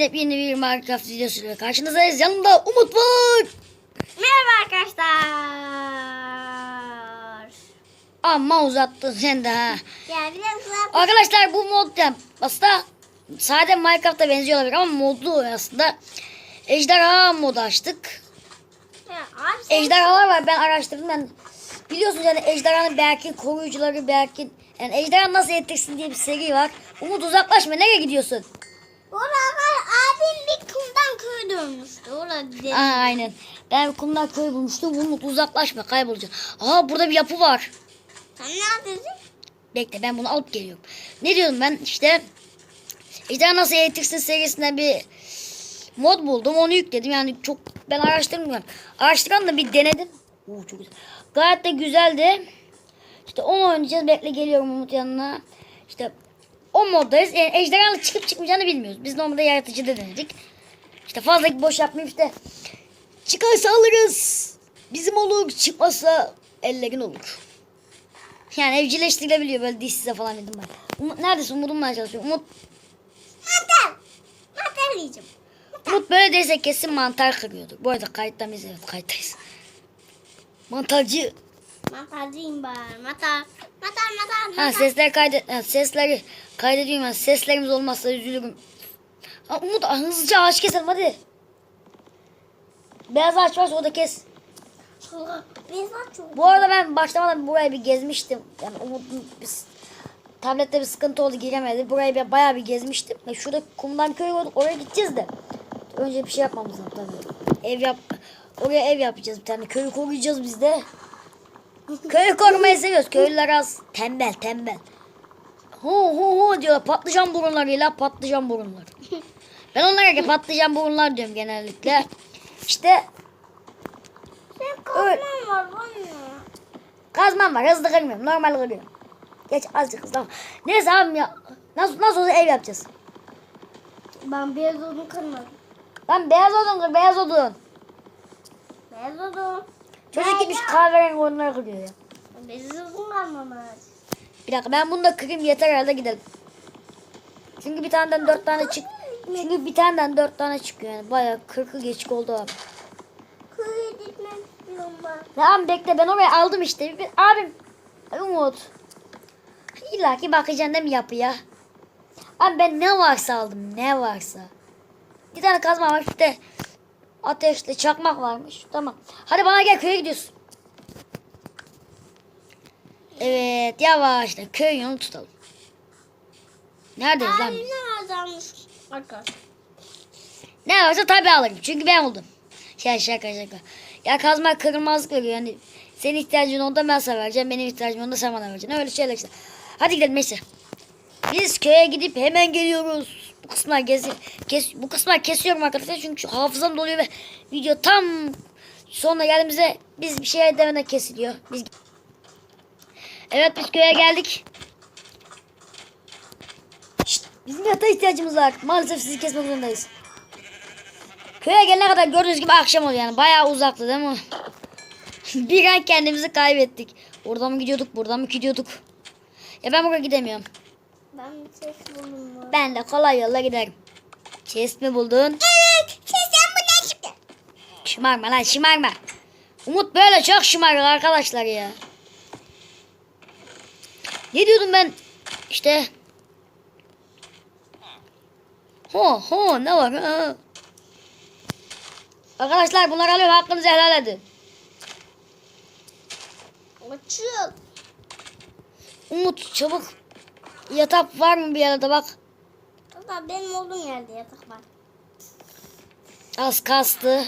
yine yeni bir Minecraft videosuyla karşınızdayız. Yanımda Umut var. Merhaba arkadaşlar. Amma uzattın sen de ha. Ya biraz uzak. Arkadaşlar bu mod yani aslında sade Minecraft'a benziyor olabilir ama modlu aslında. Ejderha modu açtık. Ya abi sen Ejderhalar var ben araştırdım ben. Biliyorsunuz yani ejderhanın Berk'in koruyucuları Berk'in yani ejderha nasıl yetişsin diye bir seri var. Umut uzaklaşma nereye gidiyorsun? Oralar abim bir kumdan köy dönmüştü. Orada. Aa, aynen. Ben kumdan köy bulmuştum. Umut uzaklaşma kaybolacak. Aa burada bir yapı var. Sen neredesin? Bekle ben bunu alıp geliyorum. Ne diyorum ben işte Ejderha Nasıl Eğitirsin serisinden bir mod buldum. Onu yükledim. Yani çok ben araştırmıyorum. Araştıran da bir denedim. Oo, çok güzel. Gayet de güzeldi. İşte onu oynayacağız. Bekle geliyorum Umut yanına. İşte o moddayız. Yani ejderhanın çıkıp çıkmayacağını bilmiyoruz. Biz normalde yaratıcıda denedik. İşte fazla boş yapmayayım işte. Çıkarsa alırız. Bizim olur. Çıkmazsa ellerin olur. Yani evcilleştirilebiliyor böyle dişsize falan dedim ben. Umut neredesin? Umut'umla çalışıyorum. Umut, Mantar. Mantar yiyeceğim. Umut böyle değilse kesin mantar kırıyordu. Bu arada kayıtta mıyız? Evet kayıttayız. Mantarcı. Mantarcıyım ben. Mantar. Mantar mantar Ha mantar. sesler kaydet ha, sesleri kaydediyorum ben. Seslerimiz olmazsa üzülürüm. Ha, Umut hızlıca ağaç keselim hadi. Beyaz ağaç varsa o da kes. Çok. Bu arada ben başlamadan burayı bir gezmiştim. Yani Umut'un bir, tablette bir sıkıntı oldu giremedi. Burayı bir, bayağı bir gezmiştim. Ve şurada kumdan köy gördük oraya gideceğiz de. Önce bir şey yapmamız lazım tabii. Ev yap oraya ev yapacağız bir tane. Köyü koruyacağız biz de. Köyü korumayı seviyoruz. Köylüler az tembel tembel. Hu hu hu diyorlar. Patlıcan burunlarıyla patlıcan burunları. Ben onlara ki patlıcan burunlar diyorum genellikle. İşte Senin kazman var ya. Kazmam var. Hızlı kırmıyorum. Normal kırıyorum. Geç azıcık hızlı. Neyse abim ya. Nasıl, nasıl olsa ev yapacağız. Ben beyaz odun kırmadım. Lan beyaz odun kır. Beyaz odun. Beyaz odun. Çocuk gitmiş kahverengi odunları kırıyor ya. Beyaz odun kalmamış. Bir dakika ben bunu da kırayım yeter herhalde gidelim. Çünkü bir taneden dört tane çık. Çünkü bir taneden dört tane çıkıyor yani. Bayağı kırkı geçik oldu abi. İstiyorum ben. Tamam bekle ben oraya aldım işte. Bir, abim. Umut. İlla ki bakacaksın değil mi yapıya? Abi ben ne varsa aldım. Ne varsa. Bir tane kazma var. işte ateşli çakmak varmış. Tamam. Hadi bana gel köye gidiyoruz. Evet yavaşla köy yolunu tutalım. Neredeyiz lan? Abi ne? Arkadaşlar. Ne varsa tabii alırım. Çünkü ben oldum. Şaka şaka şaka. Ya kazma kırılmazlık veriyor. Yani senin ihtiyacın onda ben sana vereceğim. Benim ihtiyacım onda sen bana vereceksin. Öyle şeyler işte. Hadi gidelim neyse. Biz köye gidip hemen geliyoruz. Bu kısımlar gezi, kes, bu kısımlar kesiyorum arkadaşlar. Çünkü hafızam doluyor ve video tam sonuna geldiğimizde biz bir şey demeden kesiliyor. Biz Evet biz köye geldik. Şşt, bizim yatağa ihtiyacımız var. Maalesef sizi kesmek zorundayız. Köye gelene kadar gördüğünüz gibi akşam oluyor yani. Bayağı uzaktı değil mi? bir an kendimizi kaybettik. Oradan mı gidiyorduk, buradan mı gidiyorduk? Ya ben buraya gidemiyorum. Ben bir ses buldum. mu? Ben de kolay yolla giderim. Chest mi buldun? Evet. Sesten bu ne çıktı? Şımarma lan şımarma. Umut böyle çok şımarır arkadaşlar ya. Ne diyordum ben? İşte. Ho ho ne var? Ha. Arkadaşlar bunlar alıyorum hakkınızı helal edin. Açıl. Umut çabuk. Yatak var mı bir yerde bak. Valla benim olduğum yerde yatak var. Az kastı.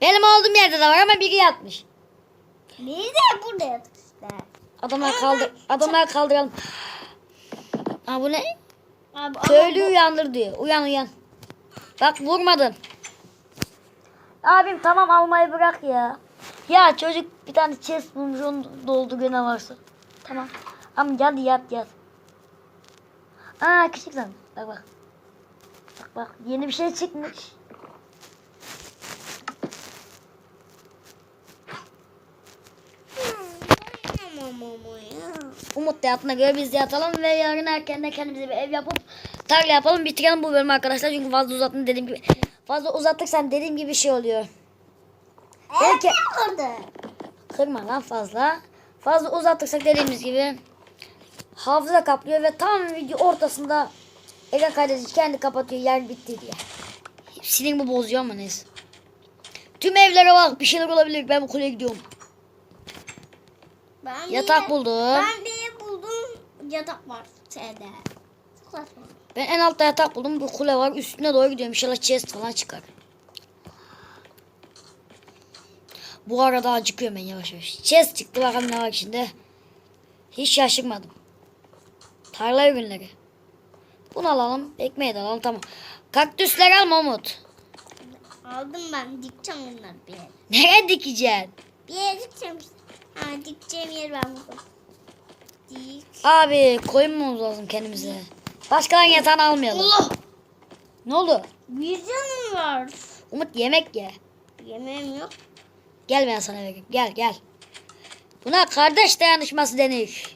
Benim olduğum yerde de var ama biri yatmış. Biri de burada yatak işte. Adamlar kaldır. Adamlar kaldıralım. Ha bu ne? Abi Köylü uyandır diyor. Uyan uyan. Bak vurmadın. Abim tamam almayı bırak ya. Ya çocuk bir tane chest bulmuş onu doldu gene varsa. Tamam. Ama hadi yat yat. Aa küçük lan. Bak bak. Bak bak yeni bir şey çıkmış. Umut da göre biz de yatalım ve yarın erkenden kendimize bir ev yapıp tarla yapalım bitirelim bu bölümü arkadaşlar. Çünkü fazla uzattım dediğim gibi. Fazla uzattıksan dediğim gibi bir şey oluyor. Belki kırma lan fazla. Fazla uzatırsak dediğimiz gibi hafıza kaplıyor ve tam video ortasında ekran kaydedici kendi kapatıyor yer bitti diye. Sinirimi bozuyor ama neyse. Tüm evlere bak bir şeyler olabilir ben bu kuleye gidiyorum. Ben Yatak bir- buldum. Ben bir buldum. Yatak var. Şeyde. Ben en altta yatak buldum. Bu kule var. Üstüne doğru gidiyorum. İnşallah chest falan çıkar. Bu arada acıkıyorum ben yavaş yavaş. Chest çıktı. Bakalım ne var içinde. Hiç şaşırmadım. Tarla ürünleri. Bunu alalım. Ekmeği de alalım. Tamam. Kaktüsler alma Umut. Aldım ben. Dikeceğim bunları bir yere. Nereye dikeceksin? Bir yere dikeceğim. Ha dikeceğim yer ben buldum. Dik. Abi koyunmamız lazım kendimize. Başkalarının yatağını almayalım. Allah. Ne oldu? Bir canım var. Umut yemek ye. Yemeğim yok. Gel ben sana vereyim. Gel gel. Buna kardeş dayanışması denir.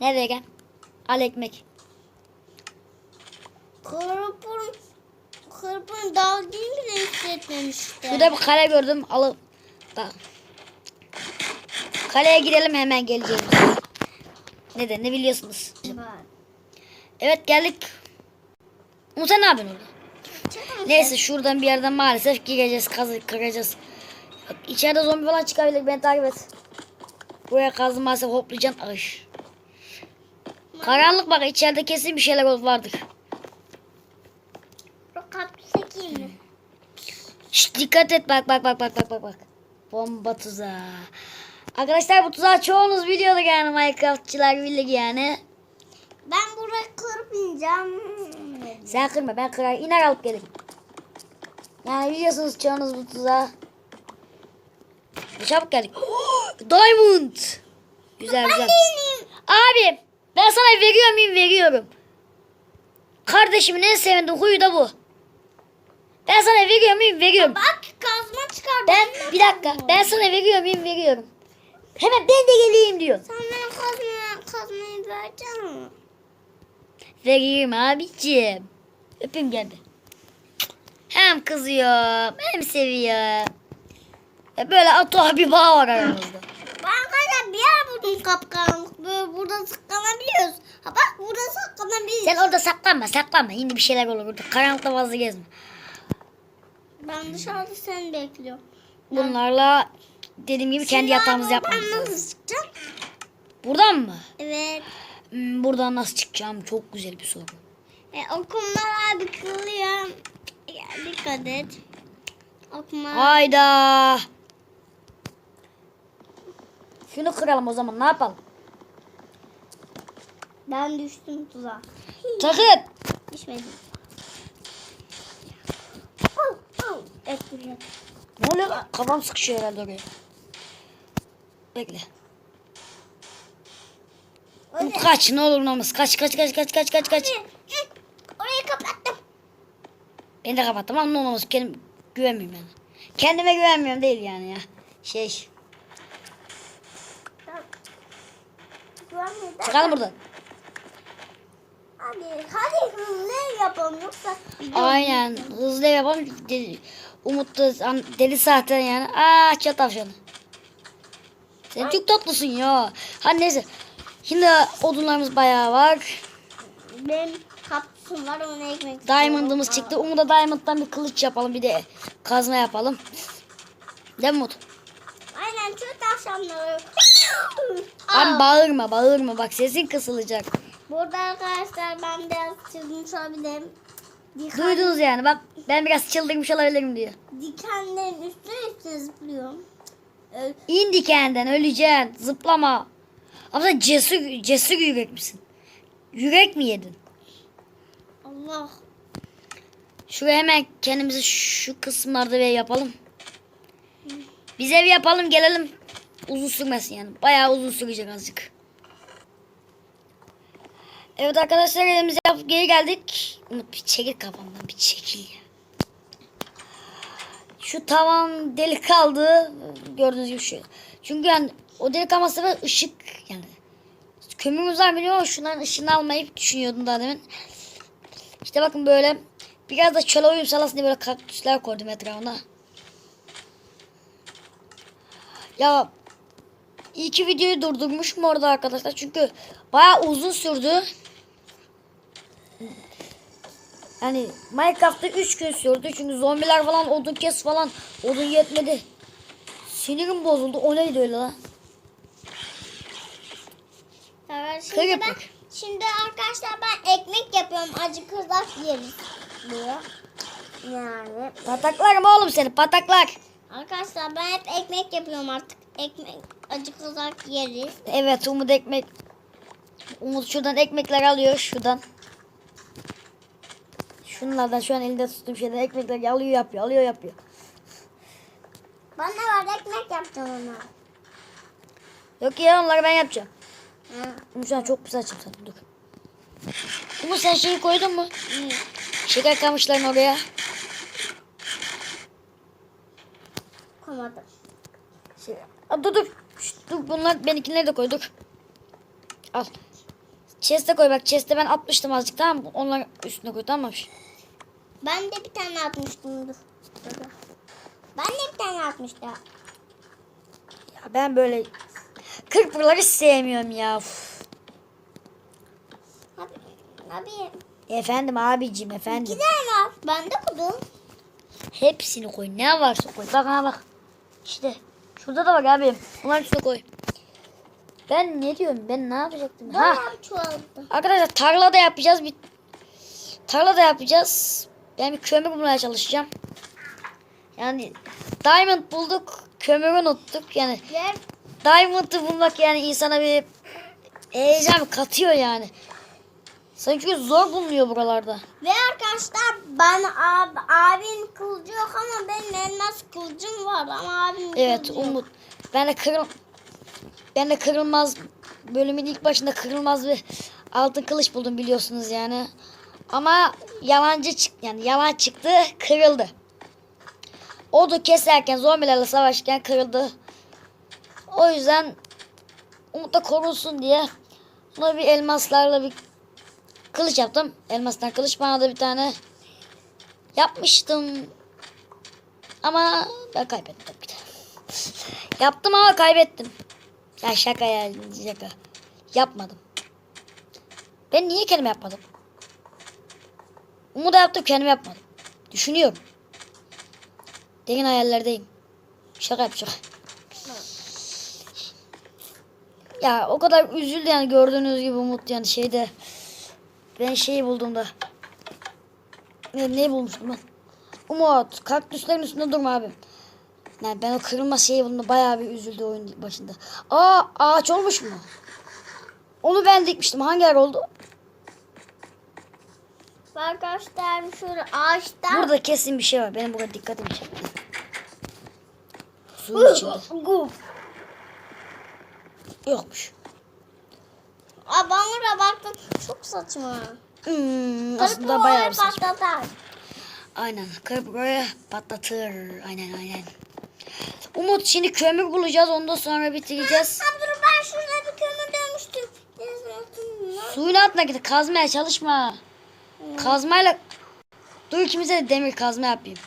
Nereye gel? Al ekmek. Kırpın. Kırpın dalgayı bile hissetmemişti. Şurada bir kale gördüm. Alıp da. Kaleye girelim hemen geleceğiz. Neden ne biliyorsunuz? Evet geldik. Umut sen ne yapıyorsun orada? Neyse şuradan bir yerden maalesef gireceğiz, kazı kıracağız. İçeride zombi falan çıkabilir. Beni takip et. Buraya kazdım maalesef hoplayacaksın. Ay. Karanlık bak içeride kesin bir şeyler vardır. Giyeyim mi? Şşt, dikkat et bak bak bak bak bak bak bak. Bomba tuzağı. Arkadaşlar bu tuzağı çoğunuz biliyordur yani Minecraftçılar bilir yani. Ben buraya kırıp ineceğim. Sen kırma ben kırar iner alıp gelirim. Yani biliyorsunuz çoğunuz bu tuzağı. Çabuk geldik. Diamond. Güzel güzel. Abi ben sana veriyor muyum veriyorum. Kardeşimin en sevdiği huyu da bu. Ben sana veriyor muyum veriyorum. Bak kazma çıkar. Ben bir dakika ben sana veriyor muyum veriyorum. Hemen ben de geleyim diyor. Sen bana kazma, kazmayı vereceksin mi? Vereyim abicim. Öpüm geldi. Hem kızıyor hem seviyor. Böyle atoğa bir bağ var aramızda. Kadar bir yer buldum kapkaranlık. Böyle burada saklanabiliyoruz. Ha bak burada saklanabiliriz. Sen orada saklanma saklanma. Yine bir şeyler olur burada. Karanlıkta fazla gezme. Ben dışarıda seni bekliyorum. Bunlarla dediğim gibi kendi yatağımızı yapmamız Ben lazım. nasıl çıkacağım? Buradan mı? Evet. Hmm, buradan nasıl çıkacağım? Çok güzel bir soru. E, okumlar abi kılıyor. Ya, dikkat et. Okuma. Hayda. Şunu kıralım o zaman ne yapalım? Ben düştüm tuzağa. Sakın. Düşmedim. Evet. Ne oluyor lan? Kafam sıkışıyor herhalde oraya. Bekle. Öyle. Kaç ne olur olmaz. Kaç kaç kaç kaç kaç kaç kaç. Orayı kapattım. Ben de kapattım ama ne olmaz. Kendim güvenmiyorum yani. Kendime güvenmiyorum değil yani ya. Şey Güvenmeden. çıkalım buradan. Hadi, hadi hızlı yapalım yoksa Aynen. Hızlı yapalım. De- Umut da an- deli zaten yani. Aa çat tavşanı. Sen çok tatlısın ya. Hadi neyse. Şimdi odunlarımız bayağı var. Benim kapsım var onu ekmek Diamond'ımız istiyorum. çıktı. Umut'a Diamond'dan bir kılıç yapalım. Bir de kazma yapalım. Değil mi Umut? Aynen şu tavşanları. Abi bağırma bağırma. Bak sesin kısılacak. Burada arkadaşlar ben biraz çizmiş olabilirim. Diken, Duydunuz yani. Bak ben biraz çıldırmış olabilirim diyor. dikenlerin üstüne üstüne zıplıyorum. Ee, İn dikenden öleceksin. Zıplama. Ama sen cesur, cesur yürek misin? Yürek mi yedin? Allah. Şuraya hemen kendimizi şu kısımlarda bir yapalım. Biz ev yapalım gelelim. Uzun sürmesin yani. Bayağı uzun sürecek azıcık. Evet arkadaşlar evimize yapıp geri geldik. Umut bir çekil kafamdan bir çekil ya. Şu tavan delik kaldı. Gördüğünüz gibi şu. Çünkü yani o delik kalmasa da ışık yani. Kömürümüz var biliyor musun? Şunların ışığını almayı düşünüyordum daha demin. İşte bakın böyle biraz da çöle uyum sağlasın diye böyle kaktüsler koydum etrafına. Ya iyi ki videoyu durdurmuşum orada arkadaşlar. Çünkü bayağı uzun sürdü. Yani Minecraft'ta 3 gün sürdü. Çünkü zombiler falan odun kes falan odun yetmedi. Sinirim bozuldu. O neydi öyle lan? Köy şimdi ben, yaprak. şimdi arkadaşlar ben ekmek yapıyorum. Acı kızlar yeriz diye. Yani. Pataklarım oğlum seni pataklar. Arkadaşlar ben hep ekmek yapıyorum artık. Ekmek acı kızlar yeriz. Evet Umut ekmek. Umut şuradan ekmekler alıyor şuradan. Şunlardan şu an elinde tuttuğum şeyden ekmekler alıyor yapıyor alıyor yapıyor. Ne var ekmek yapacağım ona. Yok ya onları ben yapacağım. Hı. Umut şu an çok pis açım zaten dur. Umut sen şeyi koydun mu? Hı. Şeker kamışlarını oraya. Koymadım. Aa, dur dur. Şşt, dur bunlar benimkileri de koyduk. Al. Chest'e koy bak. Chest'e ben atmıştım azıcık tamam mı? Onları üstüne koy tamam mı? Ben de bir tane atmıştım dur. Dur. Ben de bir tane atmıştım. Ya ben böyle kırpırları sevmiyorum ya. Uf. Abi, abi Efendim abicim efendim. iki tane var. Ben de koydum. Hepsini koy. Ne varsa koy. Bak ha bak. İşte. Şurada da bak abi. Bunların üstüne koy. Ben ne diyorum? Ben ne yapacaktım? Ha. Arkadaşlar tarla da yapacağız. Bir tarla da yapacağız. Ben bir kömür bulmaya çalışacağım. Yani diamond bulduk. Kömürü unuttuk. Yani diamond'ı bulmak yani insana bir heyecan katıyor yani. Sanki zor bulunuyor buralarda. Ve arkadaşlar ben ab, abim kılıcı yok ama benim elmas kılıcım var ama abim Evet kılıcı yok. Umut. Ben de kırıl ben de kırılmaz bölümün ilk başında kırılmaz bir altın kılıç buldum biliyorsunuz yani. Ama yalancı çık yani yalan çıktı, kırıldı. O da keserken zombilerle savaşırken kırıldı. O yüzden Umut da korunsun diye buna bir elmaslarla bir kılıç yaptım. Elmastan kılıç bana da bir tane yapmıştım. Ama ben kaybettim ki de. Yaptım ama kaybettim. Ya şaka ya şaka. Yapmadım. Ben niye kendim yapmadım? Umut'a yaptım kendim yapmadım. Düşünüyorum. Derin hayallerdeyim. Şaka yap şaka. Ya o kadar üzüldü yani gördüğünüz gibi Umut yani şeyde. Ben şeyi bulduğumda. Ne, ne bulmuştum ben? Umut kaktüslerin üstünde durma abi. Yani ben o kırılma şeyi bulduğumda bayağı bir üzüldü oyun başında. Aa ağaç olmuş mu? Onu ben dikmiştim. Hangi yer oldu? Arkadaşlar şöyle ağaçtan Burada kesin bir şey var. Benim burada dikkatimi çekti. Suyun içinde. Yokmuş. Aa, ben oraya baktım çok saçma. Hmm, aslında bayağı saçma. patlatar. Aynen. Buraya patlatır. Aynen aynen. Umut şimdi kömür bulacağız. Ondan sonra bitireceğiz. Ha dur ben şurada bir kömür dönmüştüm. Suyun altına git. Kazmaya çalışma. Kazmayla... Dur ikimize de demir kazma yapayım.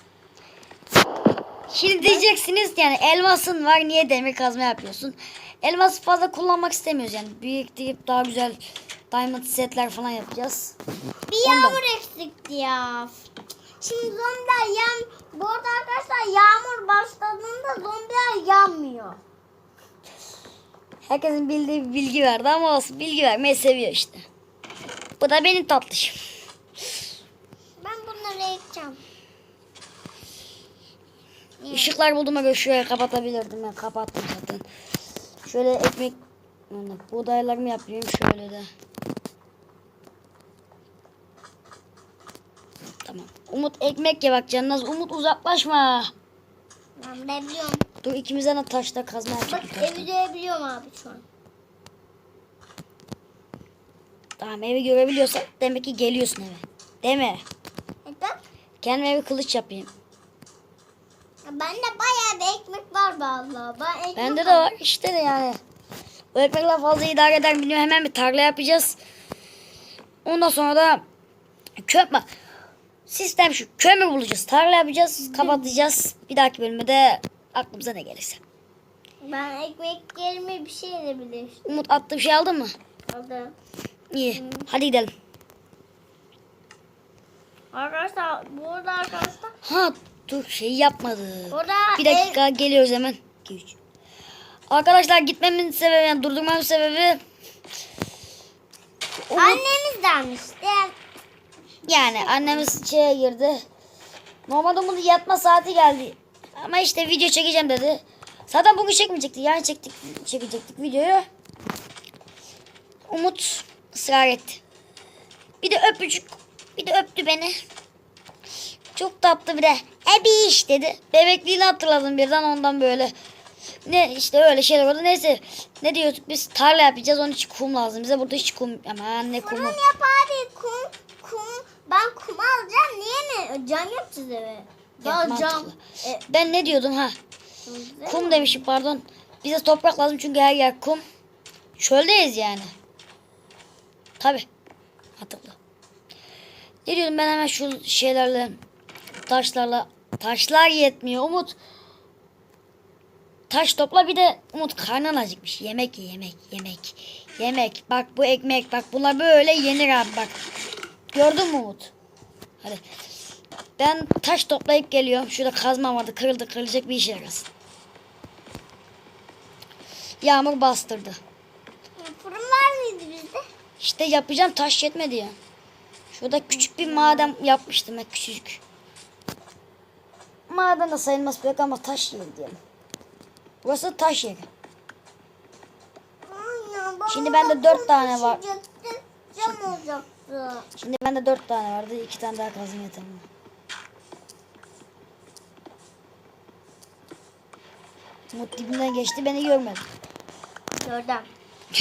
Şimdi diyeceksiniz yani elmasın var niye demir kazma yapıyorsun? Elması fazla kullanmak istemiyoruz yani. Biriktirip daha güzel diamond setler falan yapacağız. Bir yağmur eksikti ya. Şimdi zombiler yan... Bu arada arkadaşlar yağmur başladığında zombiler yanmıyor. Herkesin bildiği bir bilgi verdi ama olsun bilgi vermeyi seviyor işte. Bu da benim tatlışım. Ben bunları ekeceğim. Işıklar bulduğuma göre şuraya kapatabilirdim. Ben kapattım zaten. Şöyle ekmek buğdaylarımı yapayım şöyle de. Tamam. Umut ekmek ye bak canınız. Umut uzaklaşma. Ben de biliyorum. Dur ikimizden de taşla kazma Bak yapacak. evi görebiliyorum abi şu an. Tamam evi görebiliyorsan demek ki geliyorsun eve. Değil mi? Bak. Kendime bir kılıç yapayım. Bende bayağı bir ekmek var vallahi. Ben ekmek Bende de var işte de yani. O ekmekler fazla idare eder bilmiyorum. Hemen bir tarla yapacağız. Ondan sonra da Kömür. Sistem şu. Kömür bulacağız. Tarla yapacağız. Kapatacağız. Bir dahaki bölümde aklımıza ne gelirse. Ben ekmek yerime bir şey de bilirim. Umut attığım şey aldın mı? Aldım. İyi. Hadi gidelim. Arkadaşlar burada arkadaşlar Ha dur şey yapmadı. Bir dakika geliyoruz hemen. 2 3. Arkadaşlar gitmemin sebebi yani durdurmamın sebebi ev- Umut- annemiz gelmişti. yani annemiz şeye girdi. Normalde Umut'un yatma saati geldi. Ama işte video çekeceğim dedi. Zaten bugün çekmeyecektik. Yani çektik, çekecektik videoyu. Umut ısrar etti. Bir de öpücük. Bir de öptü beni. Çok tatlı bir de. Ebiş dedi. Bebekliğini hatırladım birden ondan böyle. Ne işte öyle şeyler oldu. Neyse. Ne diyorduk biz? Tarla yapacağız. Onun için kum lazım. Bize burada hiç kum. Aman ne kumu. Fırın yap abi kum kum. Ben kum alacağım. Niye mi? Cam yapacağız eve. Ya, Ya cam. E, Ben ne diyordum ha? güzel. Kum demişim pardon. Bize toprak lazım çünkü her yer kum. Çöldeyiz yani. Tabi. Hatırla. Ne diyordum ben hemen şu şeylerle taşlarla taşlar yetmiyor Umut. Taş topla bir de Umut karnın acıkmış. Yemek ye yemek yemek. Yemek. Bak bu ekmek bak bunlar böyle yenir abi bak. Gördün mü Umut? Hadi. Ben taş toplayıp geliyorum. Şurada kazma vardı. Kırıldı kırılacak bir işe yarasın. Yağmur bastırdı. Fırın var mıydı bizde? İşte yapacağım taş yetmedi ya. Şurada küçük bir maden yapmıştım ben küçücük. Maden de sayılmaz pek ama taş yeri diyelim. Burası taş yeri. Şimdi bende dört tane var. Cam olacaktı. Şimdi bende dört tane vardı. iki tane daha kazım yeter mi? Umut geçti beni görmedi. Gördüm.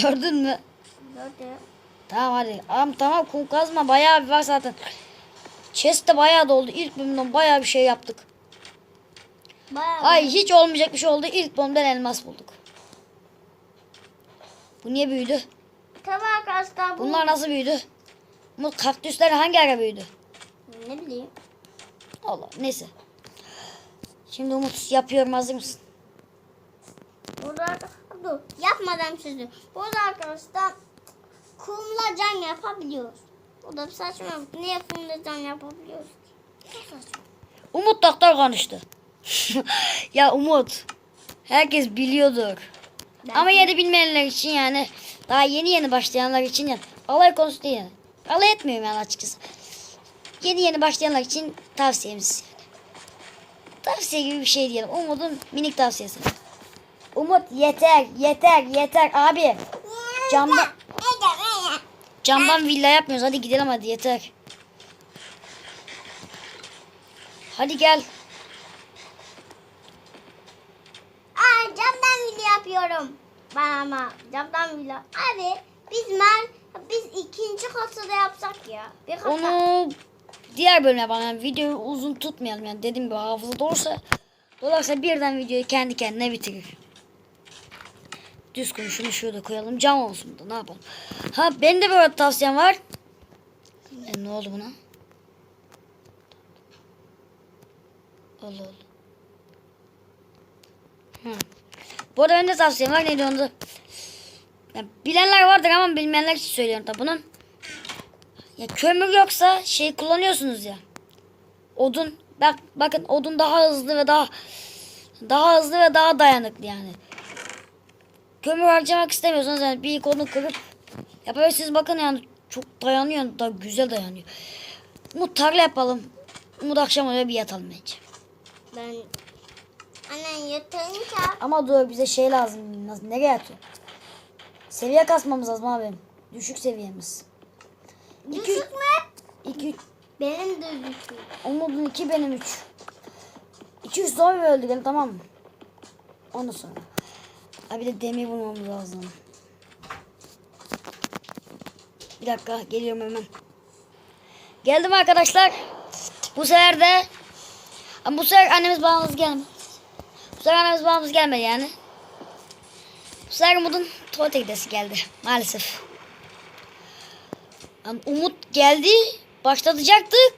Gördün mü? Gördüm. Tamam hadi. Am tamam kum kazma bayağı bir var zaten. Chest de bayağı doldu. İlk bölümden bayağı bir şey yaptık. Bayağı. Ay hiç olmayacak bir şey oldu. İlk bölümden elmas bulduk. Bu niye büyüdü? Tabii arkadaşlar bu. Bunlar nasıl büyüdü? Bu kaktüsler hangi ara büyüdü? Ne bileyim. Allah neyse. Şimdi Umut yapıyorum hazır mısın? Burada dur yapmadan sözü. Burada arkadaşlar kumla cam yapabiliyoruz. O da bir saçma. Niye kumla cam yapabiliyoruz? Çok saçma. Umut doktor konuştu. ya Umut. Herkes biliyordur. Ben- Ama yeni bilmeyenler için yani daha yeni yeni başlayanlar için yani alay konusu değil yani. Alay etmiyorum yani açıkçası. Yeni yeni başlayanlar için tavsiyemiz. Tavsiye gibi bir şey diyelim. Umut'un minik tavsiyesi. Umut yeter yeter yeter abi. Camdan, camdan villa yapmıyoruz. Hadi gidelim hadi yeter. Hadi gel. Aa camdan villa yapıyorum. Ben ama camdan villa. Abi biz mer biz ikinci katı da yapsak ya. Bir kata. Onu diğer bölüme yapalım. Yani videoyu uzun tutmayalım. Yani dediğim gibi hafıza dolursa dolarsa birden videoyu kendi kendine bitirir. Düz konuşunu şurada koyalım. Cam olsun da ne yapalım. Ha benim de böyle tavsiyem var. E, ne oldu buna? Allah Allah. Hı. Bu arada benim de tavsiyem var. Neydi onu da? Ya, bilenler vardır ama bilmeyenler için söylüyorum tabi bunun. Ya kömür yoksa şey kullanıyorsunuz ya. Odun. Bak bakın odun daha hızlı ve daha daha hızlı ve daha dayanıklı yani. Kömür harcamak istemiyorsanız yani bir odun kırıp yapabilirsiniz. Bakın yani çok dayanıyor. Da güzel dayanıyor. Umut tarla yapalım. Umut akşam öyle bir yatalım bence. Ben Annen yatınca Ama dur bize şey lazım. Nereye atıyor? Seviye kasmamız lazım abi. Düşük seviyemiz. İki, düşük mü? iki, Benim de düşük. Umut'un 2 benim 3. 200 zombi öldürelim tamam mı? Ondan sonra. Ha bir de demir bulmamız lazım. Bir dakika geliyorum hemen. Geldim arkadaşlar. Bu sefer de ama bu sefer annemiz babamız gelmedi. Sefer annemiz babamız gelmedi yani. Bu sefer Umut'un tuvalete gidesi geldi maalesef. Ama Umut geldi. başlatacaktık.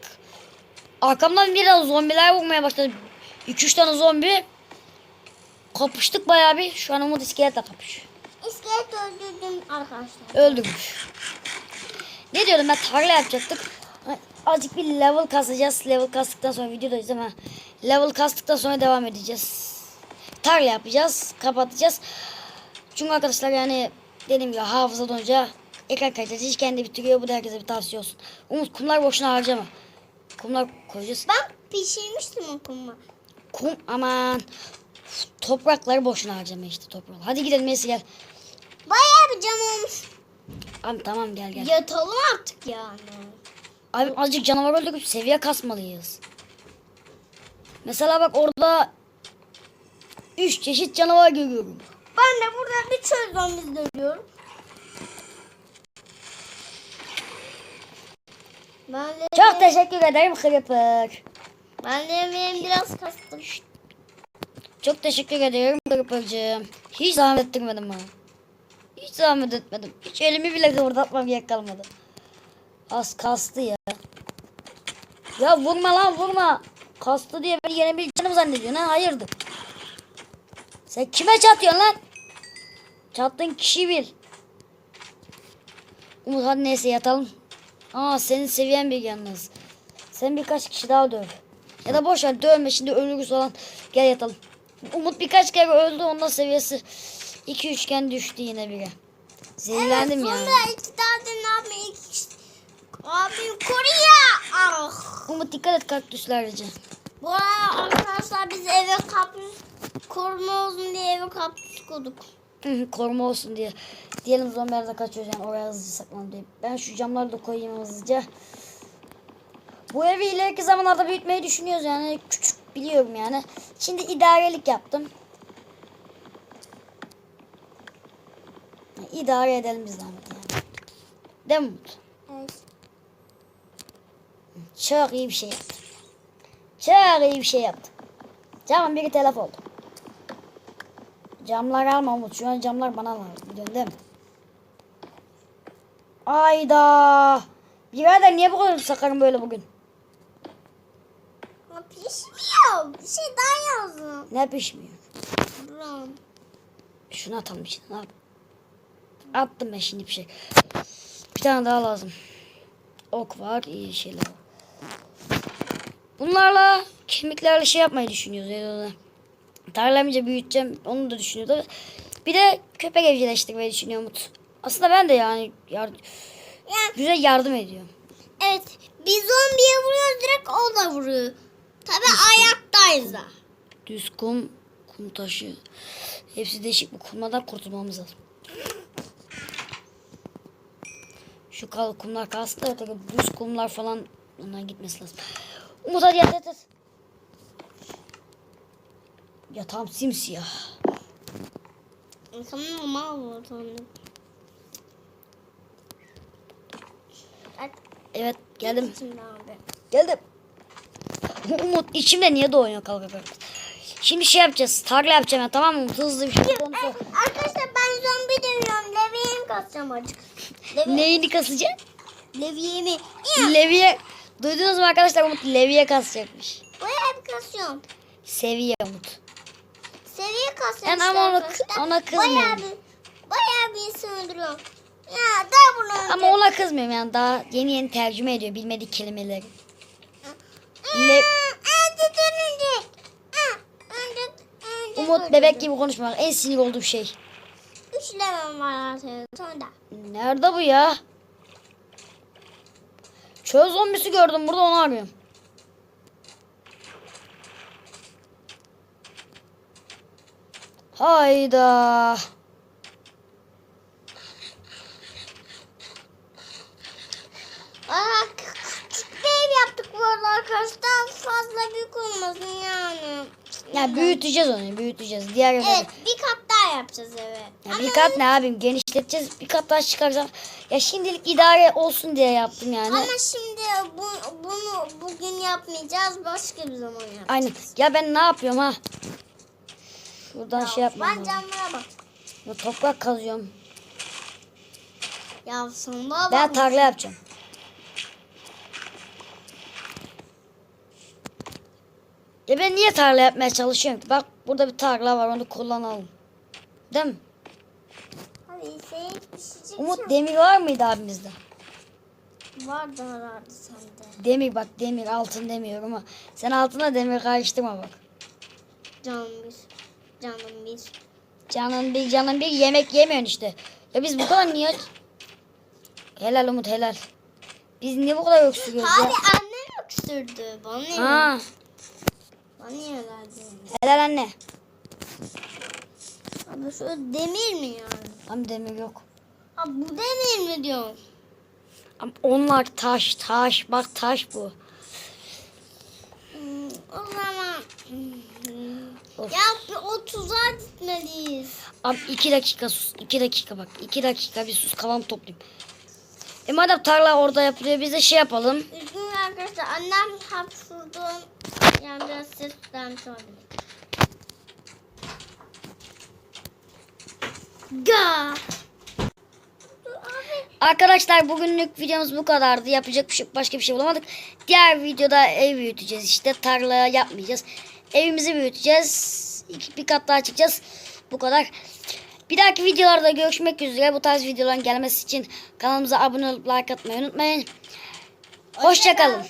Arkamdan biraz zombiler vurmaya başladı. 2-3 tane zombi. Kapıştık bayağı bir. Şu an Umut iskeletle kapış. İskelet öldürdüm arkadaşlar. Öldürmüş. Ne diyordum ben tarla yapacaktık. Azıcık bir level kasacağız. Level kastıktan sonra videodayız ama level kastıktan sonra devam edeceğiz. Tarla yapacağız. Kapatacağız. Çünkü arkadaşlar yani dediğim gibi hafıza donunca ekran kalitesi hiç kendi bitiriyor. Bu da herkese bir tavsiye olsun. Umut kumlar boşuna harcama. Kumlar koyacağız. Ben pişirmiştim okumu. Kum aman. Toprakları boşuna harcama işte toprak. Hadi gidelim Messi gel. Bayağı bir olmuş. Abi tamam gel gel. Yatalım artık yani. Abi azıcık canavar öldürüp seviye kasmalıyız. Mesela bak orada 3 çeşit canavar görüyorum. Ben de burada bir çöl zombisi görüyorum. Ben de, Çok teşekkür ederim Creeper. ben de yemeğimi biraz kastım. Çok teşekkür ederim Creeper'cığım. Hiç zahmet ettirmedin bana. Hiç zahmet etmedim. Hiç elimi bile kıvırdatmam gerek kalmadı. Az kastı ya. Ya vurma lan vurma. Kastı diye beni yenebileceğini mi zannediyorsun ha? Hayırdır? Sen kime çatıyorsun lan? Çattığın kişi bil. Umut hadi neyse yatalım. Aa senin seviyen bir yalnız. Sen birkaç kişi daha döv. Ya da boş ver dövme şimdi ölürüz falan. Gel yatalım. Umut birkaç kere öldü ondan seviyesi 2 üçgen düştü yine bire. Zehirlendim evet, yani. Sonra iki tane ne yapayım? Abim koruyor. Ah. Umut dikkat et kaktüslerce. Bu arkadaşlar biz eve kampüs koruma olsun diye eve. Hı hı, Koruma olsun diye. Diyelim zombiler de kaçıyoruz yani oraya hızlıca saklanalım diye. Ben şu camları da koyayım hızlıca. Bu evi ileriki zamanlarda büyütmeyi düşünüyoruz yani. Küçük biliyorum yani. Şimdi idarelik yaptım. İdare edelim biz zahmet yani. Değil mi Umut? Evet. Çok iyi bir şey yaptım. Çok iyi bir şey yaptım. Camın biri telef oldu. Camlar alma Umut. Şu an camlar bana lazım. Biliyorsun değil mi? Ayda. Birader niye bu kadar sakarım böyle bugün? Ama pişmiyor. Bir şey daha yazdım. Ne pişmiyor? Buram. Şunu atalım içine. Ne yap? Attım ben şimdi bir şey. Bir tane daha lazım. Ok var. iyi şeyler var. Bunlarla kemiklerle şey yapmayı düşünüyoruz. Yani Tarlamayınca büyüteceğim. Onu da düşünüyordu. Bir de köpek evcilleştirmeyi düşünüyor Umut. Aslında ben de yani yar- Yani güzel yardım ediyorum. evet bir zombiye vuruyoruz direkt o da vuruyor. Tabi ayaktayız da. Düz kum, kum taşı. Hepsi değişik bu kumlardan kurtulmamız lazım. Şu kal kumlar kalsın da düz kumlar falan ondan gitmesi lazım. Umut hadi yat yat yat. Yatağım simsiyah. Vurdu onu. Bak, Evet geldim. Geldim. Umut içimde niye doğuyor kalk kalk. Şimdi şey yapacağız. Tarla yapacağım ya tamam mı? Hızlı bir sor. Arkadaşlar ben zombi dövüyorum. Levyemi kasacağım acık. Levi, Neyini kasacaksın? levyemi. Leviye. Duydunuz mu arkadaşlar Umut leviye kasacakmış. Bir kasıyorum. Seviye Umut. Seviye. Ben işte ama ona- ona kızmıyorum. Bayağı bir, bayağı bir insan öldürüyorum. Ya da bunu öldür. Ama ona kızmıyorum yani daha yeni yeni tercüme ediyor bilmediği kelimeleri. Le- Önce Önce, önce Umut bebek gibi konuşmak en sinir olduğum şey. Üç levem var artık. Sonra. Nerede bu ya? Çöl zombisi gördüm burada onu arıyorum. Hayda. Aa, küçük bir ev yaptık bu arada arkadaşlar. Fazla büyük olmasın yani. Ya büyüteceğiz onu büyüteceğiz. Diğer evde. Evet bir kat daha yapacağız eve. Ya Ama bir kat ne abim genişleteceğiz bir kat daha çıkaracağım. Ya şimdilik idare olsun diye yaptım yani. Ama şimdi bu, bunu bugün yapmayacağız. Başka bir zaman yapacağız. Aynen. Ya ben ne yapıyorum ha? Buradan ya, şey yapmam Ben camlara bak. Ya, toprak kazıyorum. Ya sonunda bak. Ben tarla yapacağım. Ya ben niye tarla yapmaya çalışıyorum ki? Bak burada bir tarla var onu kullanalım. Değil mi? Abi şey. Umut demir var mıydı abimizde? Vardı herhalde sende. Demir bak demir altın demiyorum ama sen altına demir karıştırma bak. Canım bir. Canım bir. Canın bir canın bir yemek yemiyorsun işte. Ya biz bu kadar niye... Helal Umut helal. Biz niye bu kadar öksürüyoruz Hadi ya? annem öksürdü. Bana niye? Ha, Bana niye verdin? helal anne. Abi şu demir mi yani? Ama demir yok. Ha bu demir mi diyorsun? Ama onlar taş taş bak taş bu. Hmm, o zaman hmm, Of. ya bir o tuzağa gitmeliyiz. Abi iki dakika sus. iki dakika bak. iki dakika bir sus kafamı toplayayım. E madem tarla orada yapılıyor biz de şey yapalım. Üzgünüm arkadaşlar annem hapşurdu. Yani biraz ses vermiş olabilir. Ga. Arkadaşlar bugünlük videomuz bu kadardı. Yapacak bir şey, başka bir şey bulamadık. Diğer videoda ev büyüteceğiz işte. Tarla yapmayacağız. Evimizi büyüteceğiz. İki, bir kat daha çıkacağız. Bu kadar. Bir dahaki videolarda görüşmek üzere. Bu tarz videoların gelmesi için kanalımıza abone olup like atmayı unutmayın. Hoşçakalın.